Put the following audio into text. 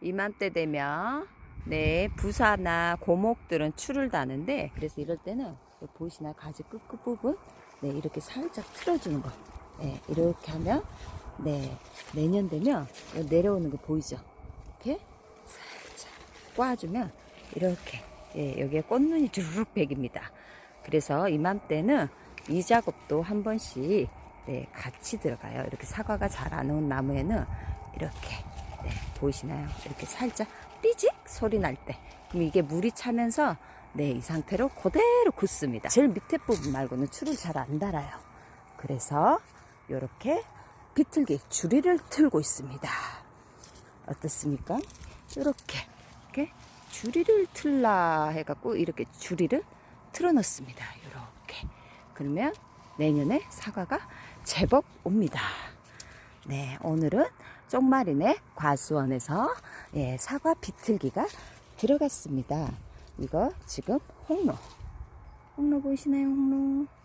이맘때 되면 네 부사나 고목들은 추를 다는데 그래서 이럴 때는 여기 보이시나요? 가지 끝끝 부분? 네 이렇게 살짝 틀어주는 거. 네, 이렇게 하면 네 내년 되면 내려오는 거 보이죠? 이렇게 살짝 꽈주면 이렇게 예, 여기에 꽃눈이 주르륵 배깁니다. 그래서 이맘때는 이 작업도 한 번씩 네, 같이 들어가요. 이렇게 사과가 잘 안 온 나무에는 이렇게 네, 보이시나요? 이렇게 살짝 삐직 소리 날 때. 그럼 이게 물이 차면서 네, 이 상태로 그대로 굳습니다. 제일 밑에 부분 말고는 줄을 잘 안 달아요. 그래서 이렇게 비틀기 줄이를 틀고 있습니다. 어떻습니까? 이렇게 이렇게 줄이를 틀라 해갖고 이렇게 줄이를 틀어놓습니다. 이렇게 그러면 내년에 사과가 제법 옵니다. 네, 오늘은 쪽마린의 과수원에서 예, 사과 비틀기가 들어갔습니다. 이거 지금 홍로. 홍로 보이시나요, 홍로? 네.